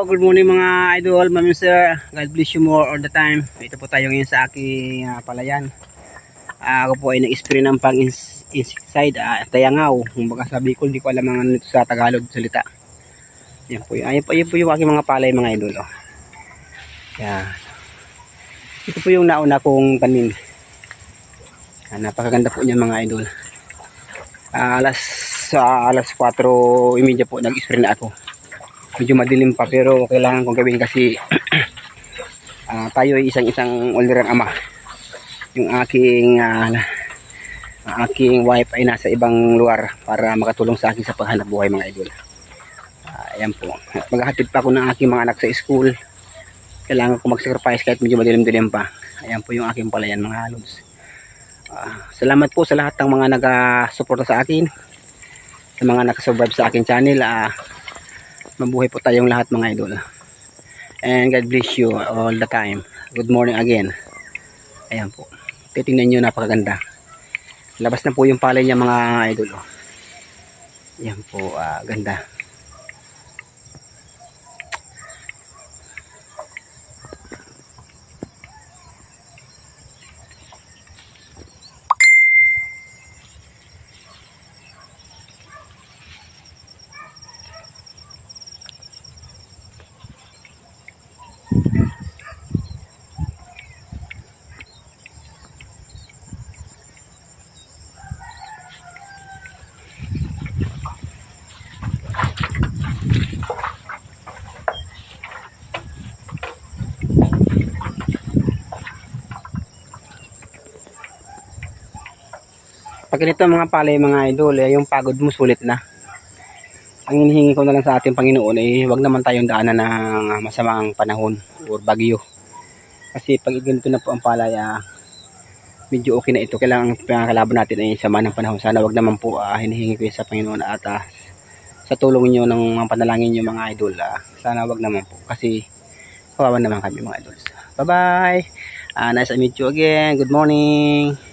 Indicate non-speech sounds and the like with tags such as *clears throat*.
Good morning mga idol, ma'am sir. God bless you more all the time. Ito po tayo ngayon sa aking ah, palayan. Ah, ako po ay nag-spray ng pang ins- insecticide, uh, tayangaw. Kung baka sabi ko, hindi ko alam ang ano sa Tagalog salita. Yan po. Ayan po, ayan po yung aking mga palay mga idol. Oh. Yan. Ito po yung nauna kong tanim. Ah, napakaganda po niyan mga idol. Ah, alas sa alas 4:30 po nag-spray na ako medyo madilim pa pero kailangan kong gawin kasi *clears throat* ah, tayo ay isang-isang ulirang ama. Yung aking ang aking wife ay nasa ibang lugar para makatulong sa akin sa paghanap buhay mga idol. Ah, ayan po. At maghahatid pa ako ng aking mga anak sa school. Kailangan ko mag-sacrifice kahit medyo madilim-dilim pa. Ayan po yung aking palayan mga lods. Ah, salamat po sa lahat ng mga nag-suporta sa akin. Sa mga nakasurvive sa aking channel. Ah, mabuhay po tayong lahat mga idol. And God bless you all the time. Good morning again. Ayan po. Titingnan nyo napakaganda. Labas na po yung palay niya mga idol. Ayan po, ah, ganda. Ganito mga palay mga idol, eh, yung pagod mo sulit na. Ang hinihingi ko na lang sa ating Panginoon ay wag naman tayong daanan ng masamang panahon or bagyo. Kasi pag ganito na po ang palay, ah, medyo okay na ito. Kailangan ang kalaban natin ay sama ng panahon. Sana wag naman po ah, hinihingi ko sa Panginoon at ah, sa tulong niyo ng mga panalangin niyo mga idol. ah, sana wag naman po kasi kawawa naman kami mga idols. Bye-bye! Ah, nice to meet you again. Good morning!